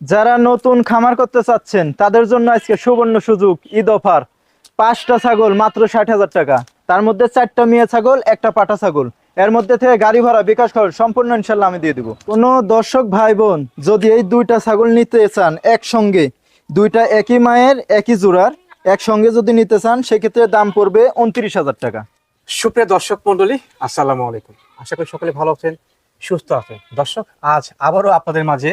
যারা নতুন খামার করতে চাচ্ছেন, তাদের জন্য আজকে সুবর্ণ সুযোগ, ঈদ অফার। পাঁচটা ছাগল, মাত্র ষাট হাজার টাকা। তার মধ্যে চারটা মেয়ে ছাগল, একটা পাটা ছাগল। এর মধ্যে থেকে গাড়ি ভাড়া, বিকাশ খরচ, সম্পূর্ণ ইনশাল্লাহ আমি দিয়ে দিব। কোনো দর্শক ভাই বোন যদি এই দুইটা ছাগল নিতে চান একসঙ্গে, দুইটা একই মায়ের, একই জোড়ার, একসঙ্গে যদি নিতে চান, সেক্ষেত্রে দাম পড়বে উনত্রিশ হাজার টাকা। সুপ্রিয় দর্শক মন্ডলী আসসালামু আলাইকুম। আশা করি সকলে ভালো আছেন, সুস্থ আছেন। দর্শক, আজ আবারও আপনাদের মাঝে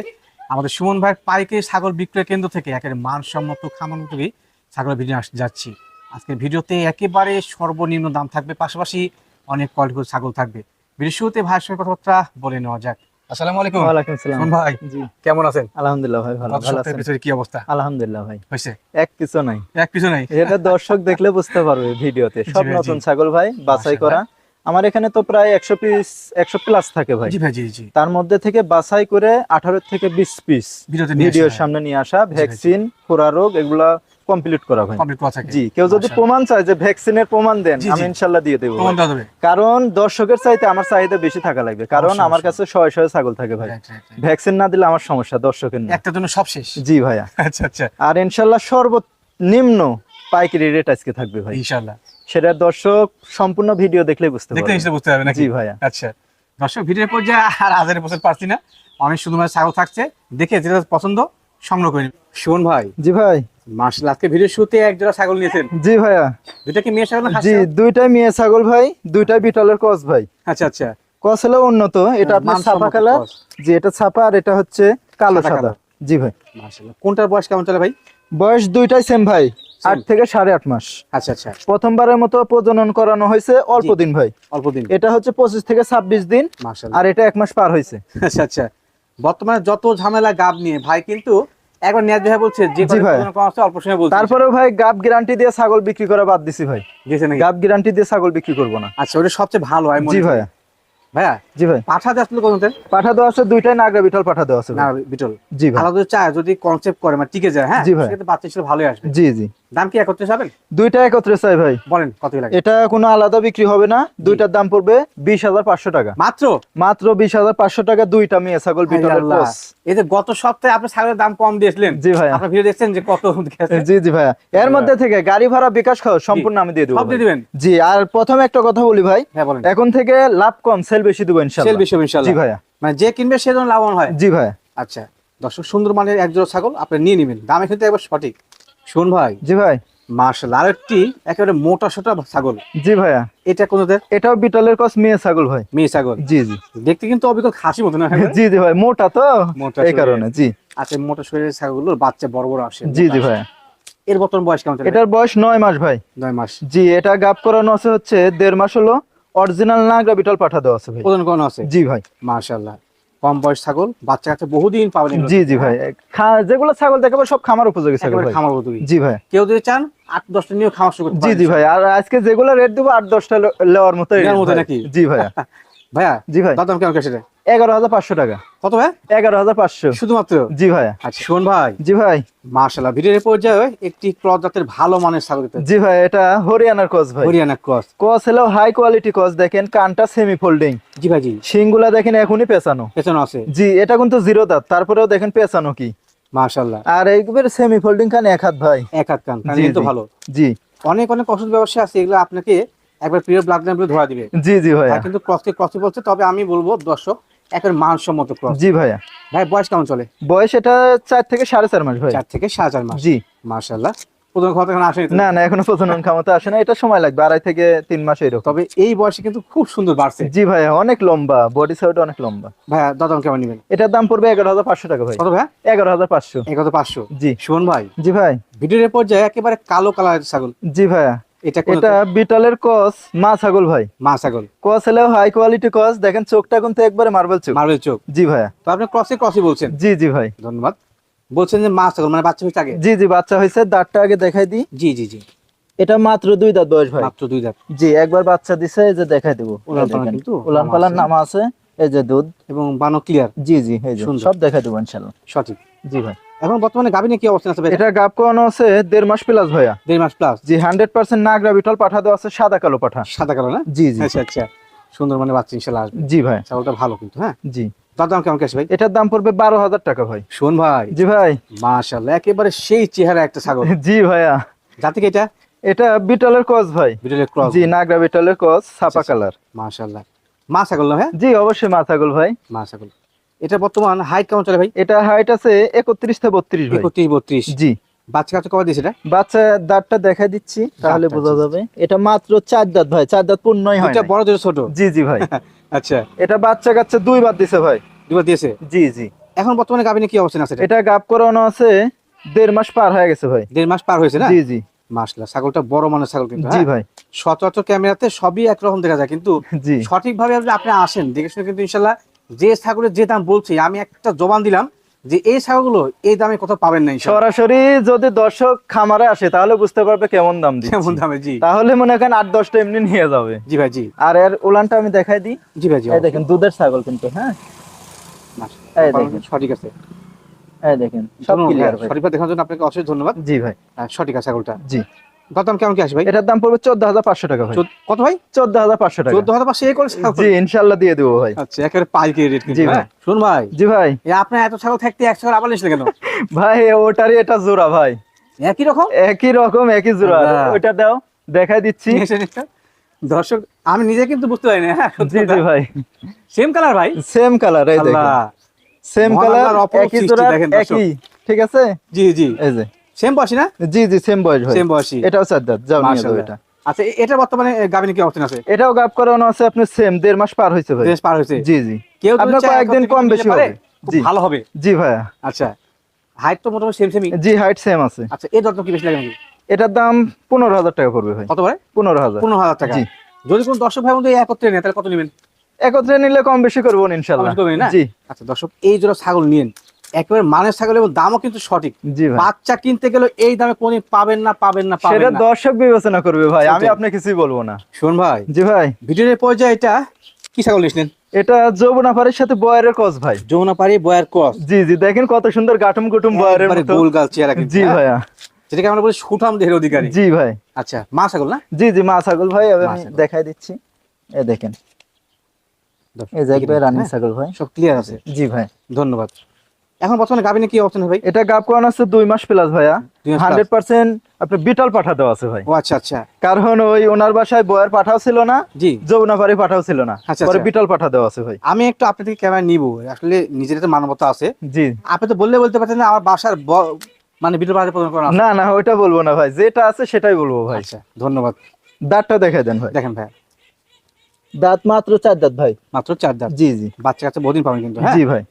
আমাদের সুমন ভাইয়ের পাইকারি ছাগল বিক্রয় কেন্দ্র থেকে একের মানসম্মত খামার উপযোগী ছাগলের ভিডিও যাচ্ছি। আজকের ভিডিওতে একেবারে সর্বনিম্ন দাম থাকবে পাশাপাশি অনেক কোয়ালিটির ছাগল থাকবে। ভিডিও শুরুতে ভাইয়ের সঙ্গে কথাবার্তা বলে নেওয়া যাক। আসসালামু আলাইকুম। ওয়ালাইকুম সালাম। ভাই জি। কেমন আছেন? আলহামদুলিল্লাহ ভাই ভালো। ভালো আছেন? ভিতরে কি অবস্থা? আলহামদুলিল্লাহ ভাই। হয়েছে? এক কিছু নাই। এক পিছু নাই। এটা দর্শক দেখলে বুঝতে পারবে ভিডিওতে। সব নতুন ছাগল ভাই বাছাই করা। আমার এখানে তো প্রায় একশো পিস একশো প্লাস থাকে ভাই। জি ভাই জি জি। তার মধ্যে থেকে বাছাই করে আঠারো থেকে বিশ পিস ভিডিওর সামনে নিয়ে আসা ভ্যাকসিন খোরা রোগ এগুলা কমপ্লিট করা থাকে। জি কেউ যদি প্রমাণ চায় যে ভ্যাকসিনের প্রমাণ দেন আমি। ইনশাল্লাহ দিয়ে দেবো। কারণ দর্শকের চাইতে আমার চাহিদা বেশি থাকা লাগবে কারণ আমার কাছে শয়ে শয়ে ছাগল থাকে ভাই. ভ্যাকসিন না দিলে আমার সমস্যা দর্শকের না। একটার জন্য সব শেষ। জি ভাইয়া। আচ্ছা আচ্ছা। আর ইনশাল্লাহ সর্বনিম্ন পাইকারি রেট আজকে থাকবে ভাই। ইনশাআল্লাহ। সেটা দর্শক সম্পূর্ণ ভিডিও দেখলে বুঝতে দেখতে নিশ্চয় বুঝতে পারবে নাকি? জি ভাইয়া। আচ্ছা। দর্শক ভিডিওর পর যা আর হাজারে বছর পারছি না। অনেক সুন্দর ছাগল থাকছে। দেখে যেটা পছন্দ সংগ্রহ করে। সুমন ভাই জি ভাই। মার্শাল আজকে ভিডিও শুতে এক জোড়া ছাগল নিয়েছেন। জি ভাইয়া। দুইটা কি মেয়ে ছাগল জি দুইটাই মেয়ে ছাগল ভাই দুইটাই বিটলের কস ভাই। আচ্ছা আচ্ছা। কস হলো উন্নত এটা আপনার ছাপা কালার cross। জি এটা ছাপা আর এটা হচ্ছে কালো সাদা জি ভাই। মার্শাল কোনটার বয়স কেমন চলে ভাই? বয়স দুইটাই সেম ভাই। আট থেকে সাড়ে আট মাস। আচ্ছা আচ্ছা। প্রথমবারের মতো প্রজনন করানো হয়েছে অল্প দিন ভাই। অল্প দিন। এটা হচ্ছে পঁচিশ থেকে ছাব্বিশ দিন আর এটা এক মাস পার হয়েছে। আচ্ছা আচ্ছা। বর্তমানে যত ঝামেলা গাব নিয়ে ভাই কিন্তু একবার ভাই বলছে যে ভাই। অল্প সময় বলছে। তারপরেও ভাই গাব গ্যারান্টি দিয়ে ছাগল বিক্রি করা বাদ দিছি ভাই। গাব গ্যারান্টি দিয়ে ছাগল বিক্রি করব না। আচ্ছা ওটা সবচেয়ে ভালো হয় জি ভাইয়া ভাইয়া জি ভাই। পাঠা আসলে পাঠা দেওয়া আছে দুইটাই নাগরা বিঠল পাঠা দেওয়া আছে না বিটল জি ভাই। আলাদা চায় যদি কনসেপ্ট করে মানে টিকে যায় হ্যাঁ? জি ভাই। বাচ্চা হিসেবে ভালোই আসবে। জি জি। দাম কি একত্রে যাবেন দুইটা একত্রে চাই ভাই। বলেন কত লাগে? এটা কোনো আলাদা বিক্রি হবে না দুইটার দাম পড়বে বিশ হাজার পাঁচশো টাকা। মাত্র? মাত্র বিশ হাজার পাঁচশো টাকা দুইটা মেয়ে ছাগল বিটলের এই যে গত সপ্তাহে আপনি ছাগলের দাম কম দিয়েছিলেন। জি ভাইয়া। আপনার ভিডিও দেখছেন যে কত জি জি ভাইয়া। এর মধ্যে থেকে গাড়ি ভাড়া বিকাশ সম্পূর্ণ আমি দিয়ে দেবো সব দিয়ে দিবেন? জি আর প্রথমে একটা কথা বলি ভাই। হ্যাঁ এখন থেকে লাভ কম সেল বেশি দেবো সেল বেশি হবে জি ভাইয়া। মানে যে কিনবে সে যেন লাভবান হয়। জি ভাইয়া। আচ্ছা দর্শক সুন্দর মানের এক জোড়া ছাগল আপনি নিয়ে নেবেন। দামে কিন্তু একবার সঠিক। শুন ভাই জি ভাই। মার্শাল আর একটি একেবারে মোটা সোটা ছাগল। জি ভাইয়া। এটা কোনদের এটাও বিটলের কস মেয়ে ছাগল ভাই। মেয়ে ছাগল। জি জি। দেখতে কিন্তু অবিকল খাসি মতো না জি জি ভাই মোটা তো এই কারণে জি। আচ্ছা মোটা শরীরের ছাগলগুলোর বাচ্চা বড় বড় আসে জি জি ভাইয়া। এর বর্তমান বয়স কেমন এটার বয়স নয় মাস ভাই। নয় মাস। জি এটা গাপ করানো আছে হচ্ছে দেড় মাস হলো অরিজিনাল নাগরা বিটল পাঠা দেওয়া আছে ভাই। ওজন আছে? জি ভাই। মাশাআল্লাহ। কম বয়স ছাগল বাচ্চা কাছে বহুদিন পাবেন জি জি ভাই। যেগুলো ছাগল দেখাবো সব খামার উপযোগী ছাগল খামার উপযোগী। জি ভাই। কেউ যদি চান আট দশটা নিয়ে খামার শুরু জি জি ভাই। আর আজকে যেগুলো রেট দেবো আট দশটা লেওয়ার মতো নাকি? জি ভাইয়া ভাইয়া জি ভাই। দাম কেমন কেসে এগারো হাজার পাঁচশো টাকা। কত ভাই? এগারো হাজার পাঁচশো। শুধুমাত্র? জি ভাইয়া। আচ্ছা। শোন ভাই। জি ভাই। মাশাআল্লাহ ভিডিওর পর্যায়ে একটি ক্রস জাতের ভালো মানের ছাগল জি ভাই এটা হরিয়ানার কস ভাই। হরিয়ানা ক্রস। কস হলো হাই কোয়ালিটি কস দেখেন কানটা সেমি ফোল্ডিং জি ভাই জি। শিংগুলা দেখেন এখনই পেছানো পেছনে আছে। জি এটা কিন্তু জিরো দাঁত তারপরেও দেখেন পেছানো কি। মাশাআল্লাহ। আর এইবার সেমি ফোল্ডিং কান এক হাত ভাই। এক হাত কান জি। ভালো। জি। অনেক অনেক ওষুধ ব্যবসা আছে এগুলো আপনাকে একবার প্রিয় ব্লাড ল্যাম্পে ধরা দিবে। জি জি আর কিন্তু ক্রসকে বলছে তবে আমি বলব দর্শক একবার মানসম্মত ক্রস। জি ভাইয়া। ভাই বয়স কেমন চলে? বয়স এটা চার থেকে সাড়ে চার মাস ভাই। চার থেকে সাড়ে চার মাস। জি। মাশাআল্লাহ। প্রথম কথা এখন আসেনি না না এখনও প্রজনন ক্ষমতা আসে না। এটা সময় লাগবে আড়াই থেকে তিন মাস এরকম। তবে এই বয়সে কিন্তু খুব সুন্দর বাড়ছে। জি ভাইয়া অনেক লম্বা বডি সাইড অনেক লম্বা। ভাইয়া কেমন নেবেন? এটার দাম পড়বে এগারো হাজার পাঁচশো টাকা ভাই। কত এগারো হাজার পাঁচশো। এগারো পাঁচশো। জি। সুমন ভাই। জি ভাই। ভিডিওর পর্যায়ে একেবারে কালো কালার ছাগল। জি ভাইয়া। এটা এটা বিটলের কস মা ছাগল ভাই। মা ছাগল। কস হলে হাই কোয়ালিটি কস দেখেন চোখটা কিন্তু একবারে মার্বেল চোখ। মার্বেল চোখ। জি ভাইয়া। তো আপনি ক্রসে ক্রসই বলছেন? জি জি ভাই। ধন্যবাদ। বলছেন যে মা ছাগল মানে বাচ্চা হয়েছে আগে? জি জি বাচ্চা হয়েছে দাঁতটা আগে দেখাই দিই। জি জি জি। এটা মাত্র দুই দাঁত বয়স ভাই। মাত্র দুই দাঁত। জি একবার বাচ্চা দিছে এই যে দেখাই দেবো। উলান পালার নাম আছে। এই যে দুধ। এবং বানো ক্লিয়ার জি জি। সব দেখাই দেবো ইনশাল্লাহ। সঠিক। জি ভাই। এখন বর্তমানে গাবিনে কি অবস্থা আছে ভাই এটা গাপ করানো আছে দেড় মাস প্লাস ভাইয়া। দেড় মাস প্লাস জি হান্ড্রেড পার্সেন্ট নাগরা বিটল পাঠা দেওয়া আছে সাদা কালো পাঠা। সাদা কালো না? জি জি। আচ্ছা আচ্ছা। সুন্দর মানে বাচ্চা ইনশাল্লাহ আসবে। জি ভাই। ছাগলটা ভালো কিন্তু হ্যাঁ? জি। দরদাম কেমন ভাই? এটার দাম পড়বে বারো হাজার টাকা ভাই। শোন ভাই। জি ভাই। মাশাআল্লাহ একেবারে সেই চেহারা একটা ছাগল। জি ভাইয়া। জাতি কি এটা? এটা বিটলের কস ভাই। বিটলের ক্রস। জি নাগরা বিটলের কস ছাপা আচ্ছা। কালার। মাশাআল্লাহ। মা ছাগল না হ্যাঁ জি অবশ্যই মা ছাগল ভাই। মা ছাগল। এটা বর্তমান হাইট কেমন চলে ভাই? এটা হাইট আছে একত্রিশ থেকে বত্রিশ একত্রিশ বত্রিশ। জি। বাচ্চা কাছে কবে দিয়েছে এটা? বাচ্চা দাঁতটা দেখা দিচ্ছি তাহলে বোঝা যাবে। এটা মাত্র চার দাঁত ভাই চার দাঁত পূর্ণই হয় নাই। বড় ছোট? জি জি ভাই। আচ্ছা। এটা বাচ্চা কাচ্চা ভাই। দিয়েছে? জি জি। এখন বর্তমানে গাবিনে কি অবস্থান আছে এটা? এটা গাপ করানো আছে দেড় মাস পার হয়ে গেছে ভাই। দেড় মাস পার হয়েছে না? জি জি। মাসলা ছাগলটা বড় মানের ছাগল কিন্তু জি হ্যাঁ? ভাই। সচরাচর ক্যামেরাতে সবই একরকম দেখা যায় কিন্তু জি। সঠিকভাবে যদি আপনি আসেন দেখে শুনে কিন্তু ইনশাল্লাহ যে ছাগলের যে দাম বলছি আমি একটা জবান দিলাম যে এই ছাগলগুলো এই দামে কোথাও পাবেন না সরাসরি যদি দর্শক খামারে আসে তাহলে বুঝতে পারবে কেমন দাম দিচ্ছি। কেমন দামে জি। তাহলে মনে করেন আট দশটা এমনি নিয়ে যাবে। জি ভাই জি। আর এর উলানটা আমি দেখাই দিই। জি ভাই জি এই দেখেন দুধের ছাগল কিন্তু হ্যাঁ। এই দেখেন। সঠিক আছে। এই দেখেন সব ক্লিয়ার ভাই। ভাই দেখার জন্য আপনাকে অশেষ ধন্যবাদ। জি ভাই। হ্যাঁ, সঠিক আছে ছাগলটা। জি। দাম কেমন কি আসবে ভাই? এটার দাম পড়বে টাকা ভাই। কত ভাই? টাকা। এই করে জি ইনশাল্লাহ দিয়ে দেবো ভাই। আচ্ছা একেবারে পাইকারি রেট কিন্তু জি ভাই। হ্যাঁ শুন ভাই। জি ভাই। এ এত ছাগল থাকতে এক ছাগল আবার কেন? ভাই ওটারই এটা জোড়া ভাই। একই রকম? একই রকম একই জোড়া। ওটা দাও দেখাই দিচ্ছি। দর্শক আমি নিজে কিন্তু বুঝতে পারি না হ্যাঁ জি জি ভাই। সেম কালার ভাই? সেম কালার এই দেখেন। সেম কালার আল্লাহর একই জোড়া একই। ঠিক আছে? জি জি। এই যে। সেম বয়সী না? জি জি সেম বয়স সেম বয়সী। এটাও চার দাঁত যাও নিয়ে এটা। আচ্ছা এটা বর্তমানে গাবিনে কি আছে? এটাও গাপ করানো আছে আপনি সেম দেড় মাস পার হয়েছে ভাই। পার হয়েছে। জি জি। কেউ আপনার কয়েকদিন কম বেশি হবে। জি। ভালো হবে। জি ভাইয়া। আচ্ছা হাইট তো মোটামুটি সেম সেমই জি হাইট সেম আছে। আচ্ছা এই দরদাম কি বেশি লাগে নাকি? এটার দাম পনেরো হাজার টাকা পড়বে ভাই। কত পনেরো হাজার। পনেরো হাজার টাকা। যদি কোন দর্শক ভাই বন্ধু একত্রে নেয় তাহলে কত নেবেন? একত্রে নিলে কম বেশি করব ইনশাল্লাহ? জি। আচ্ছা দর্শক এই জন্য ছাগল নিয়েন। একেবারে মানের ছাগল এবং দামও কিন্তু সঠিক। বাচ্চা কিনতে গেলে এই দামে কোনদিন পাবেন না পাবেন না সেটা দর্শক বিবেচনা করবে ভাই আমি সেটাই। আপনি কিছুই বলব না। শোন ভাই। জি ভাই। ভিডিওর পর্যায়ে এটা কি ছাগল নিয়েছিলেন? এটা যৌবনাফারের সাথে বয়ারের কস ভাই। যমুনা বয়ার ক্রস জি জি দেখেন কত সুন্দর গাটুম কুটুম বয়ারের মতো। গোল গাল চেহারা জি? ভাইয়া। যেটাকে আমরা বলি সুঠাম দেহের অধিকারী। জি ভাই। আচ্ছা মা ছাগল না? জি জি মা ছাগল ভাই আমি দেখাই দিচ্ছি। দেখেন। এই রানিং হ্যাঁ, ছাগল ভাই। সব ক্লিয়ার আছে। জি ভাই। ধন্যবাদ। এখন বর্তমানে গাবিনে কি অবস্থান ভাই? এটা গাপ করানো আছে দুই মাস প্লাস ভাইয়া। হান্ড্রেড পার্সেন্ট আপনার বিটল পাঠা দেওয়া আছে ভাই। ও আচ্ছা আচ্ছা। কারণ ওই ওনার বাসায় বয়ার পাঠাও ছিল না জি। যৌবনাফারি পাঠাও ছিল না। আচ্ছা, পরে আচ্ছা। বিটল পাঠা দেওয়া আছে ভাই। আমি একটু আপনার থেকে ক্যামেরা নিব। আসলে নিজের তো মানবতা আছে। জি। আপনি তো বললে বলতে পারছেন না আমার বাসার মানে ভিডিও বাজার প্রদান করা না না ওইটা বলব না ভাই। যেটা আছে সেটাই বলব ভাই। আচ্ছা ধন্যবাদ। দাঁতটা দেখাই দেন ভাই। দেখেন ভাই দাঁত মাত্র চার দাঁত ভাই। মাত্র চার দাঁত। জি জি। বাচ্চা কাছে বহুদিন পাবেন কিন্তু হ্যাঁ? জি ভাই।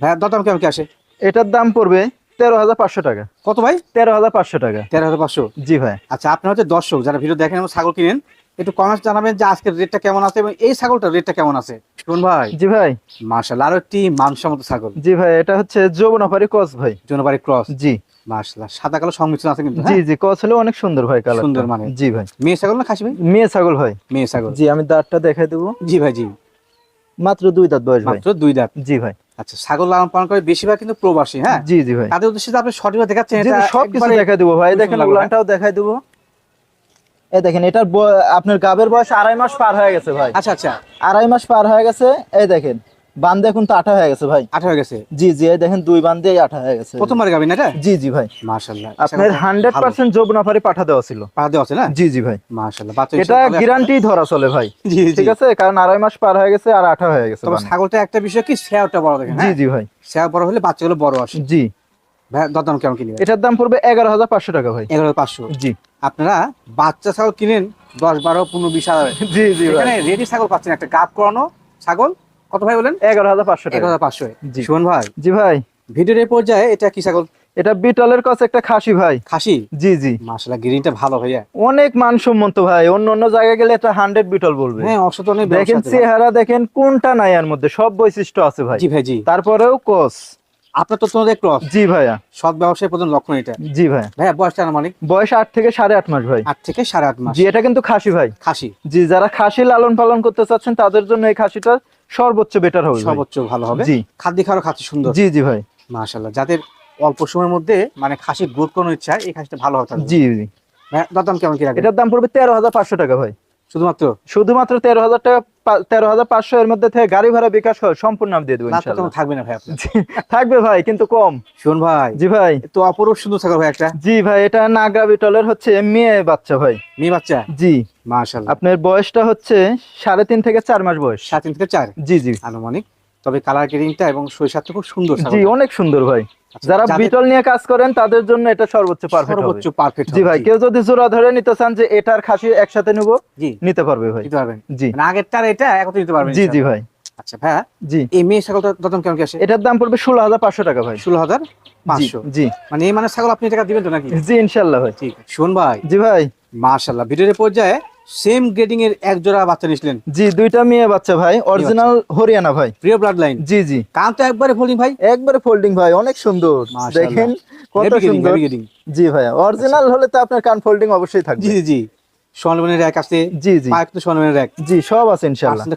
ভাই দরদাম কেমন কি আসে? এটার দাম পড়বে তেরো হাজার পাঁচশো টাকা। কত ভাই? তেরো হাজার পাঁচশো টাকা। তেরো হাজার পাঁচশো? জি ভাই। আচ্ছা আপনার হচ্ছে দর্শক যারা ভিডিও দেখেন এবং ছাগল কিনেন একটু জানাবেন যে আজকের রেটটা কেমন আছে এবং এই ছাগলটার রেটটা কেমন আছে। শুনুন ভাই। জি ভাই। মার্শাল আরও একটি মানসম্মত ছাগল। জি ভাই এটা হচ্ছে যৌবনাফারি কস ভাই। জনবাড়ি ক্রস। জি। মার্শাল সাদা কালো সংমিশ্রণ আছে কিন্তু জি হ্যাঁ? জি হলে অনেক সুন্দর ভাই কালার সুন্দর মানে। জি ভাই। মেয়ে ছাগল না খাসি ভাই? মেয়ে ছাগল ভাই। মেয়ে ছাগল। জি আমি দাঁতটা দেখাই দেবো। জি ভাই জি। মাত্র দুই দাঁত বয়স ভাই। মাত্র দুই দাঁত। জি ভাই। আচ্ছা ছাগল লালন পালন করে বেশিরভাগ কিন্তু প্রবাসী হ্যাঁ? জি জি ভাই। তাদের উদ্দেশ্যে আপনি সঠিকভাবে দেখাচ্ছেন জি, এটা জি, সব কিছু একবারে- দেখাই দেবো ভাই। দেখেন উলানটাও দেখাই দেবো। এই দেখেন এটার আপনার গাবের বয়স আড়াই মাস পার হয়ে গেছে ভাই। আচ্ছা আচ্ছা। আড়াই মাস পার হয়ে গেছে। এই দেখেন বান্ধে এখন তো আঠা হয়ে গেছে ভাই। আঠা হয়ে গেছে? জি জি দেখেন দুই বান্ধে আঠা হয়ে গেছে। প্রথমবার গাবি না এটা? জি জি ভাই। মার্শাল্লাহ আপনার হান্ড্রেড পার্সেন্ট যৌবনাফারি পাঠা দেওয়া ছিল। পা দেওয়া আছে না? জি জি ভাই। বাচ্চা এটা। গ্যারান্টি ধরা চলে ভাই। জি ঠিক আছে কারণ আড়াই মাস পার হয়ে গেছে আর আঠা হয়ে গেছে তবে ছাগলটা একটা বিষয় কি শেয়ারটা বড় দেখেন জি হ্যাঁ? জি ভাই। শেয়ার বড় হলে বাচ্চাগুলো বড় আসে। জি। ভাই দরদাম কেমন কিনবে এটার দাম পড়বে এগারো হাজার পাঁচশো টাকা ভাই। এগারো পাঁচশো? জি। আপনারা বাচ্চা ছাগল কিনেন দশ বারো পনেরো বিশ হাজার। জি জি রেডি ছাগল পাচ্ছেন একটা গাপ করানো ছাগল কত ভাই বলেন? এগারো হাজার পাঁচশো টাকা। হাজার পাঁচশো। জি। শুভন ভাই? জি ভাই। ভিডিওর এই পর্যায়ে এটা কি ছাগল? এটা বিটলের কাছে একটা খাসি ভাই। খাসি? জি জি। মাসালা গ্রিনটা ভালো ভাইয়া। অনেক মানসম্মত ভাই। অন্য অন্য জায়গায় গেলে এটা হান্ড্রেড বিটল বলবে। হ্যাঁ অসত অনেক দেখেন ভাই। চেহারা দেখেন কোনটা নাই এর মধ্যে সব বৈশিষ্ট্য আছে ভাই। জি ভাই জি। তারপরেও কস। আপনার তো তোমাদের ক্রস জি ভাইয়া। সৎ ব্যবসায় প্রধান লক্ষণ এটা। জি ভাইয়া ভাইয়া বয়সটা আনুমানিক? বয়স আট থেকে সাড়ে আট মাস ভাই। আট থেকে সাড়ে আট মাস। জি এটা কিন্তু খাসি ভাই। খাসি। জি যারা খাসি লালন পালন করতে চাচ্ছেন তাদের জন্য এই খাসিটা সর্বোচ্চ বেটার হবে সর্বোচ্চ ভালো হবে। জি। খাদ্য খাওয়ার খাচ্ছি সুন্দর। জি জি ভাই। মাশাল্লাহ যাদের অল্প সময়ের মধ্যে মানে খাসি গ্রোথ করানোর ইচ্ছা এই খাসিটা ভালো হবে জি জি। দাম দরদাম কেমন কি রাখবেন এটার দাম পড়বে তেরো হাজার পাঁচশো টাকা ভাই। শুধুমাত্র? শুধুমাত্র তেরো হাজার টাকা তেরো হাজার পাঁচশো এর মধ্যে থেকে গাড়ি ভাড়া বিকাশ হয় সম্পূর্ণ আমি দিয়ে দেবো থাকবে না ভাই থাকবে ভাই কিন্তু কম। শুন ভাই জি ভাই। তো অপরূপ সুন্দর থাকার ভাই একটা। জি ভাই এটা নাগা বিটলের হচ্ছে মেয়ে বাচ্চা ভাই। মেয়ে বাচ্চা? জি। মাশাল্লাহ আপনার বয়সটা হচ্ছে সাড়ে তিন থেকে চার মাস বয়স। সাড়ে তিন থেকে চার? জি জি। আনুমানিক। তবে কালার গ্রেডিংটা এবং শৈশবটা খুব সুন্দর জি অনেক সুন্দর ভাই। আচ্ছা, যারা বিটল নিয়ে কাজ করেন তাদের জন্য এটা সর্বোচ্চ পারফেক্ট সর্বোচ্চ পারফেক্ট জি ভাই কেউ যদি জোড়া ধরে নিতে চান যে এটার খাসি একসাথে নেব জি। নিতে পারবে ভাই। দিতে পারবেন। জি। মানে আগেরটার এটা একত্র দিতে পারবেন জি জি ভাই। আচ্ছা ভাইয়া জি। এই মেয়ে ছাগলটা দাম কেমন কি আসে? এটার দাম পড়বে ষোলো হাজার পাঁচশো টাকা ভাই। ষোলো হাজার জি, পাঁচশো। জি। মানে এই মানে ছাগল আপনি টাকা দিবেন তো নাকি? জি ইনশাল্লাহ ভাই। ঠিক। শোন ভাই। জি ভাই। মাশাল্লাহ ভিডিওর পর্যায়ে সেম গ্রেডিং এর এক জোড়া বাচ্চা নিছিলেন জি দুইটা মেয়ে বাচ্চা ভাই অরিজিনাল হরিয়ানা ভাই। প্রিয় ব্লাড লাইন জি জি। কান তো একবারে ফোল্ডিং ভাই। একবারে ফোল্ডিং ভাই অনেক সুন্দর। দেখেন কত সুন্দর। জি ভাই অরিজিনাল হলে তো আপনার কান ফোল্ডিং অবশ্যই থাকবে। জি জি জি। সোনবনের র্যাক আছে। জি জি। পাইপ তো র্যাক জি সব আছে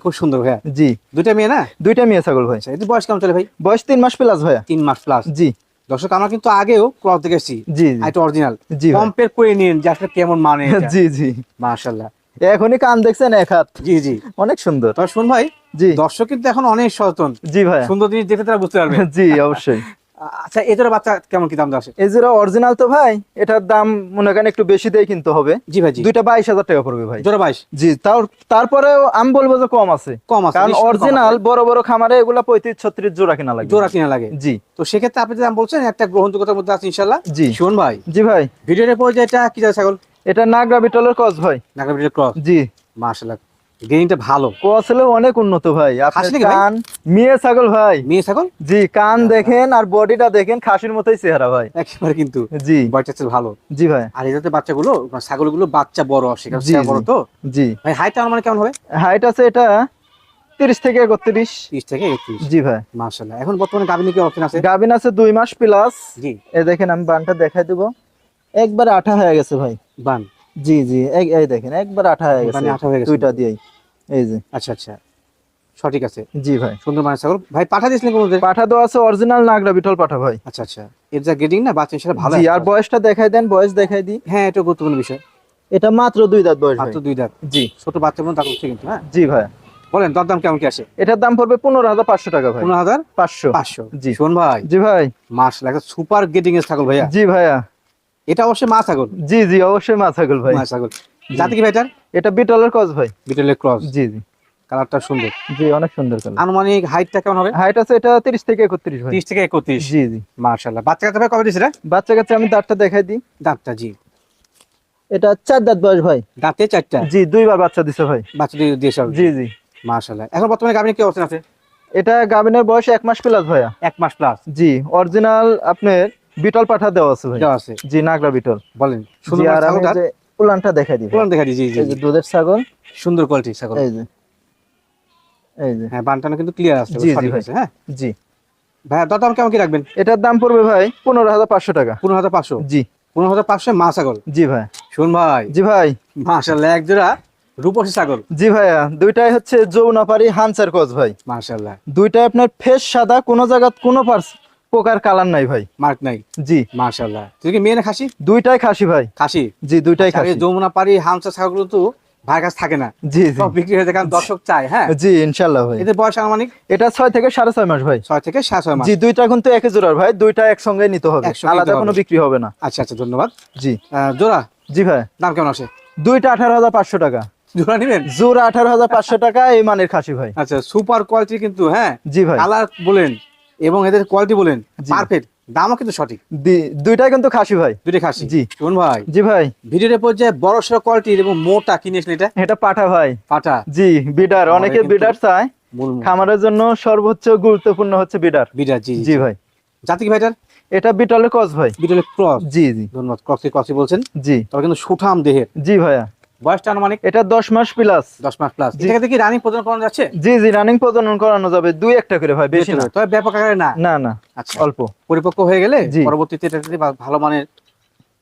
খুব সুন্দর জি। দুইটা মেয়ে না? দুইটা মেয়ে ছাগল ভাই। আচ্ছা বয়স কেমন চলে ভাই? বয়স তিন মাস প্লাস ভাইয়া। তিন মাস প্লাস জি। দর্শক আমরা কিন্তু আগেও ক্রস দেখেছি জি এটা অরিজিনাল জি। কম্পেয়ার করে নিন যে আসলে কেমন মানে। জি জি। মাশাআল্লাহ। এখনই কান দেখছেন এক হাত। জি জি। অনেক সুন্দর। শুন ভাই জি। দর্শক কিন্তু এখন অনেক সচেতন। জি ভাই। সুন্দর জিনিস দেখে তারা বুঝতে পারবে। জি অবশ্যই। আচ্ছা বাচ্চা কেমন কি দাম আছে? অরিজিনাল তো ভাই এটার দাম মনে করেন একটু বেশি দিয়ে কিনতে হবে। জি ভাই দুইটা বাইশ হাজার টাকা পড়বে ভাই। জোড়া বাইশ? জি তাও তারপরেও আমি বলব যে কম আছে। কম আছে কারণ অরিজিনাল বড় বড় খামারে এগুলা পঁয়ত্রিশ ছত্রিশ জোড়া কিনা লাগে। জোড়া কিনা লাগে। জি। তো সেক্ষেত্রে আপনি যে দাম বলছেন একটা গ্রহণযোগ্যতার মধ্যে আছে ইনশাল্লাহ জি। শোন ভাই। জি ভাই। ভিডিওর পর যে এটা কি ছাগল? এটা নাগরা বিটলের কস ভাই। নাগা ভিডিও ক্রস জি। মাশাআল্লাহ। গেইনটা ভালো। অনেক উন্নত ভাই। ভাই? কান মেয়ে ছাগল ভাই। মেয়ে ছাগল? জি কান দেখেন আর বডিটা দেখেন খাসির মতোই চেহারা ভাই। একেবারে কিন্তু জি। ভালো। জি ভাই। আর এটাতে বাচ্চাগুলো মানে ছাগলগুলো বাচ্চা বড় আসে কারণ বড় তো। জি। ভাই হাইট আমার কেমন হবে? হাইট আছে এটা তিরিশ থেকে একত্রিশ। তিরিশ থেকে একত্রিশ। জি ভাই। মাশাআল্লাহ। এখন বর্তমানে গাভিনী কি অপশন আছে? গাবিন আছে দুই মাস প্লাস জি। এ দেখেন আমি বানটা দেখাই দেবো। একবার আঠা হয়ে গেছে ভাই। বান। জি জি এই দেখেন একবার আঠা হয়ে গেছে বানে আঠা হয়ে গেছে। দুইটা দিয়েই এই যে। আচ্ছা আচ্ছা সঠিক আছে। জি ভাই। সুন্দর মানে ছাগল। ভাই পাঠা দিয়েছিলেন কোন পাঠা দেওয়া আছে অরিজিনাল নাগরা বিটল পাঠা ভাই। আচ্ছা আচ্ছা এর যা গেটিং না বাচ্চা সেটা ভালো জি আর বয়সটা দেখাই দেন বয়স দেখাই দিই। হ্যাঁ এটা গুরুত্বপূর্ণ বিষয়। এটা মাত্র দুই দাঁত বয়স মাত্র দুই দাঁত। জি। ছোট বাচ্চা মতো দাঁত উঠছে কিন্তু হ্যাঁ? জি ভাই। বলেন দর দাম কেমন কি আসে? এটার দাম পড়বে পনেরো হাজার পাঁচশো টাকা ভাই। পনেরো হাজার পাঁচশো। পাঁচশো। জি। শোন ভাই। জি ভাই। মাস একটা সুপার গেটিং এর ছাগল ভাইয়া। জি ভাইয়া। এটা অবশ্যই মা ছাগল। জি জি অবশ্যই মা ছাগল ভাই। মা ছাগল। জাতি কি ভাইটার এটা বিটলের কস ভাই। বিটেলের ক্রস। জি জি। কালারটা সুন্দর। জি অনেক সুন্দর কালার। আনুমানিক হাইটটা কেমন হবে? হাইট আছে এটা তিরিশ থেকে একত্রিশ ভাই। তিরিশ থেকে একত্রিশ। জি জি। মার্শাল্লাহ বাচ্চা ভাই কবে দিয়েছে রে? বাচ্চা কাছে আমি দাঁতটা দেখাই দিই। দাঁতটা জি। এটা চার দাঁত বয়স ভাই। দাঁতে চারটা? জি দুইবার বাচ্চা দিছে ভাই। বাচ্চা দিয়ে দিয়েছে জি জি। মার্শাল্লাহ এখন বর্তমানে গাভিনী কি অবস্থান আছে? এটা গাবিনের বয়স এক মাস প্লাস ভাইয়া। এক মাস প্লাস জি অরিজিনাল আপনার বিটল পাঠা দেওয়া আছে ভাই। দেওয়া আছে। জি নাগরা বিটল। বলেন জি আর আমি যে উলানটা দেখাই দিই। ভাই। পুরান দেখা দিই জি জি এই যে দুধের ছাগল। সুন্দর কোয়ালিটি ছাগল। এই যে। এই যে। হ্যাঁ বানটানো কিন্তু ক্লিয়ার আছে জি, জি ভাই। হ্যাঁ? জি। দাম কেমন কি রাখবেন? এটার দাম পড়বে ভাই পনেরো হাজার পাঁচশো টাকা। পনেরো হাজার পাঁচশো? জি। পনেরো হাজার পাঁচশো মা ছাগল? জি ভাই। শুন ভাই। জি ভাই। মার্শাল্লাহ এক জোড়া রূপসী ছাগল। জি ভাইয়া দুইটাই হচ্ছে যৌনাপারি হানসার কস ভাই। মার্শাল্লাহ দুইটাই আপনার ফেস সাদা কোনো জায়গা কোনো পোকার কালার নাই ভাই। মার্ক নাই? জি। মার্শাল্লাহ তুই কি মেয়ে না খাসি? দুইটাই খাসি ভাই। খাসি? জি দুইটাই খাসি। যমুনা পাড়ি হামসা ছাগলগুলো তো ভাইয়ের কাছে থাকে না। জি বিক্রি হয়ে যায় কারণ দর্শক চায় হ্যাঁ? জি ইনশাল্লাহ ভাই। এদের বয়স আনুমানিক? এটা ছয় থেকে সাড়ে ছয় মাস ভাই। ছয় থেকে সাত ছয় মাস। জি দুইটা কিন্তু জোড়ার ভাই দুইটা একসঙ্গে নিতে হবে। আলাদা কোনো বিক্রি হবে না। আচ্ছা আচ্ছা ধন্যবাদ। জি। জোড়া? জি ভাই। দাম কেমন আসে? দুইটা আঠারো হাজার পাঁচশো টাকা। জোড়া নেবেন? জোড়া আঠারো হাজার পাঁচশো টাকা এই মানের খাসি ভাই। আচ্ছা সুপার কোয়ালিটি কিন্তু হ্যাঁ? জি ভাই। কালার বলেন। এবং এদের কোয়ালিটি বলেন পারফেক্ট দামও কিন্তু সঠিক। দুইটাই কিন্তু খাসি ভাই। দুটো খাসি। জি। শুন ভাই। জি ভাই। ভিডিওর পর্যায়ে বড় সড়ো কোয়ালিটির এবং মোটা কিনেছেন এটা? এটা পাঠা ভাই। পাটা জি বিডার। অনেকে বিডার চায়। খামারের জন্য সর্বোচ্চ গুরুত্বপূর্ণ হচ্ছে বিডার। বিডার জি জি ভাই। জাতি কি ভাইটার এটা বিটলের কস ভাই। বিটলের ক্রস। জি জি। ধন্যবাদ। ক্রসে ক্রসে বলছেন। জি। তবে কিন্তু সুঠাম দেহের। জি ভাইয়া। বয়সটা আনুমানিক? এটা দশ মাস প্লাস দশ মাস প্লাস। এটা রানিং করানো যাচ্ছে? জি জি রানিং প্রজনন করানো যাবে। দুই একটা করে ভাই বেশি না। তবে ব্যাপক আকারে না? না না আচ্ছা। অল্প। পরিপক্ক হয়ে গেলে জি। পরবর্তীতে এটা ভালো মানের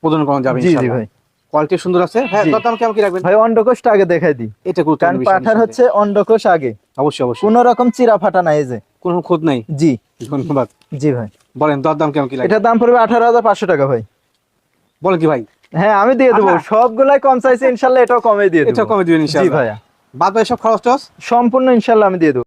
করানো যাবে জি জি ভাই। কোয়ালিটি সুন্দর আছে। হ্যাঁ। দাম কেমন কি রাখবেন? ভাই অন্ডকোষটা আগে দেখাই দিই। এটা কারণ পাঠার হচ্ছে অন্ডকোষ আগে। অবশ্যই অবশ্যই। কোন রকম চিরা ফাটা নাই এই যে। কোনো খোঁজ নাই? জি। ধন্যবাদ। জি ভাই। বলেন দর দাম কেমন কি লাগে? এটার দাম পড়বে আঠারো হাজার পাঁচশো টাকা ভাই। বলেন কি ভাই? হ্যাঁ আমি দিয়ে দেবো। আচ্ছা। সবগুলাই কম চাইছে ইনশাল্লাহ এটাও কমে দিয়ে দেবো। এটাও কমে দিবেন জি ইনশাআল্লাহ ভাইয়া। বাদ বাকি সব খরচ টরচ? সম্পূর্ণ ইনশাল্লাহ আমি দিয়ে দেবো।